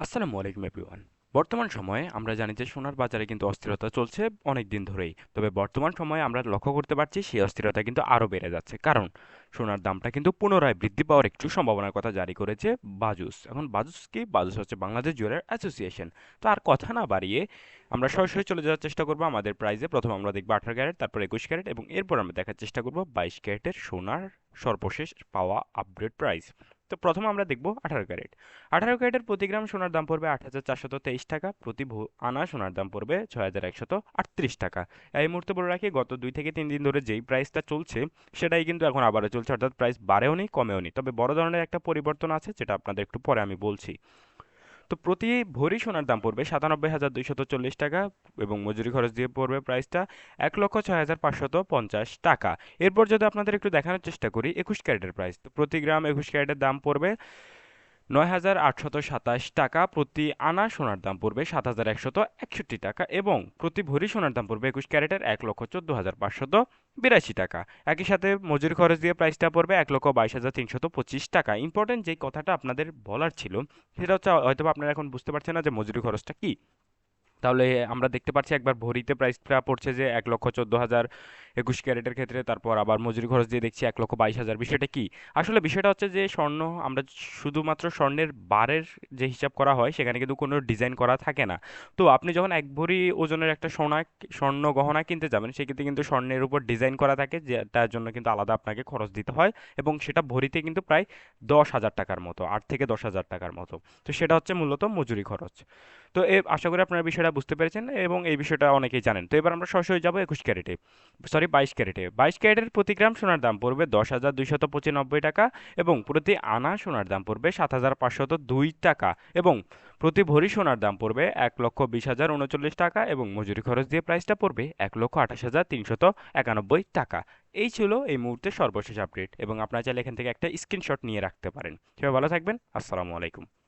আসসালামু আলাইকুম এভরিওয়ান। বর্তমান সময়ে আমরা জানি যে সোনার বাজারে কিন্তু অস্থিরতা চলছে অনেক দিন ধরেই। তবে বর্তমান সময়ে আমরা লক্ষ্য করতে পারছি সেই অস্থিরতা কিন্তু আরও বেড়ে যাচ্ছে। কারণ সোনার দামটা কিন্তু পুনরায় বৃদ্ধি পাওয়ার একটু সম্ভাবনার কথা জারি করেছে বাজুস। এখন বাজুস কি? বাজুস হচ্ছে বাংলাদেশ জুয়েলার অ্যাসোসিয়েশন। তো আর কথা না বাড়িয়ে আমরা সরাসরি চলে যাওয়ার চেষ্টা করব আমাদের প্রাইজে। প্রথম আমরা দেখব আঠারো ক্যারেট, তারপর একুশ ক্যারেট এবং এরপর আমরা দেখার চেষ্টা করব বাইশ ক্যারেটের সোনার সর্বশেষ পাওয়া আপগ্রেড প্রাইস তো প্রথম আমরা দেখব আঠারো ক্যারেট। আঠারো ক্যারেটের প্রতি গ্রাম সোনার দাম পড়বে আট হাজার চারশত তেইশ টাকা, প্রতি আনা সোনার দাম পড়বে ছয় হাজার একশত আটত্রিশ টাকা। এই মুহূর্তে বলে রাখি, গত দুই থেকে তিন দিন ধরে যেই প্রাইসটা চলছে, সেটাই কিন্তু এখন আবারও চলছে, অর্থাৎ প্রাইস বাড়েও নি, কমেও নি। তবে বড় ধরনের একটা পরিবর্তন আছে, যেটা আপনাদের একটু পরে আমি বলছি। তো প্রতি ভরি সোনার দাম পড়বে সাতানব্বই হাজার দুইশত চল্লিশ টাকা এবং মজুরি খরচ দিয়ে পড়বে প্রাইসটা এক লক্ষ ছয় হাজার পাঁচশত পঞ্চাশ টাকা। এরপর যদি আপনাদের একটু দেখানোর চেষ্টা করি, একুশ ক্যারেটের প্রাইস তো প্রতি গ্রাম একুশ ক্যারেটের দাম পড়বে নয় হাজার আটশত সাতাশ টাকা প্রতি আনা সোনার দাম পড়বে সাত হাজার একশত একষট্টি টাকা এবং প্রতি ভরি সোনার দাম পড়বে একুশ ক্যারেটের এক লক্ষ চোদ্দ হাজার পাঁচশত বিরাশি টাকা। একই সাথে মজুরি খরচ দিয়ে প্রাইসটা পড়বে এক লক্ষ বাইশ হাজার তিনশত পঁচিশ টাকা। ইম্পর্টেন্ট যে কথাটা আপনাদের বলার ছিল, সেটা হচ্ছে হয়তো আপনারা এখন বুঝতে পারছেন না যে মজুরি খরচটা কী। তাহলে আমরা দেখতে পাচ্ছি একবার ভরিতে প্রাইসটা পড়ছে যে এক লক্ষ চোদ্দ হাজার একুশ ক্যারেটের ক্ষেত্রে, তারপর আবার মজুরি খরচ দিয়ে দেখছি এক লক্ষ বাইশ হাজার। বিষয়টা কি? আসলে বিষয়টা হচ্ছে যে স্বর্ণ, আমরা শুধুমাত্র স্বর্ণের বারের যে হিসাব করা হয়, সেখানে কিন্তু কোনো ডিজাইন করা থাকে না। তো আপনি যখন এক ভরি ওজনের একটা সোনা, স্বর্ণ গহনা কিনতে যাবেন, সেক্ষেত্রে কিন্তু স্বর্ণের উপর ডিজাইন করা থাকে, যেটার জন্য কিন্তু আলাদা আপনাকে খরচ দিতে হয় এবং সেটা ভরিতে কিন্তু প্রায় দশ হাজার টাকার মতো, আট থেকে দশ হাজার টাকার মতো। তো সেটা হচ্ছে মূলত মজুরি খরচ। তো এ, আশা করি আপনারা বিষয়টা বুঝতে পেরেছেন এবং এই বিষয়টা অনেকেই জানেন। তো এবার আমরা সরাসরি যাব একুশ ক্যারেটে। সরি, বাইশ ক্যারেটে। বাইশ ক্যারেটের প্রতি গ্রাম সোনার দাম পড়বে দশ হাজার দুইশত পঁচানব্বই টাকা এবং প্রতি আনা সোনার দাম পড়বে সাত হাজার পাঁচশত দুই টাকা এবং প্রতি ভরি সোনার দাম পড়বে এক লক্ষ বিশ হাজার উনচল্লিশ টাকা এবং মজুরি খরচ দিয়ে প্রাইসটা পড়বে এক লক্ষ আঠাশ হাজার তিনশত একানব্বই টাকা। এই ছিল এই মুহূর্তে সর্বশেষ আপডেট এবং আপনারা চাইলে এখান থেকে একটা স্ক্রিনশট নিয়ে রাখতে পারেন। সবাই ভালো থাকবেন। আসসালামু আলাইকুম।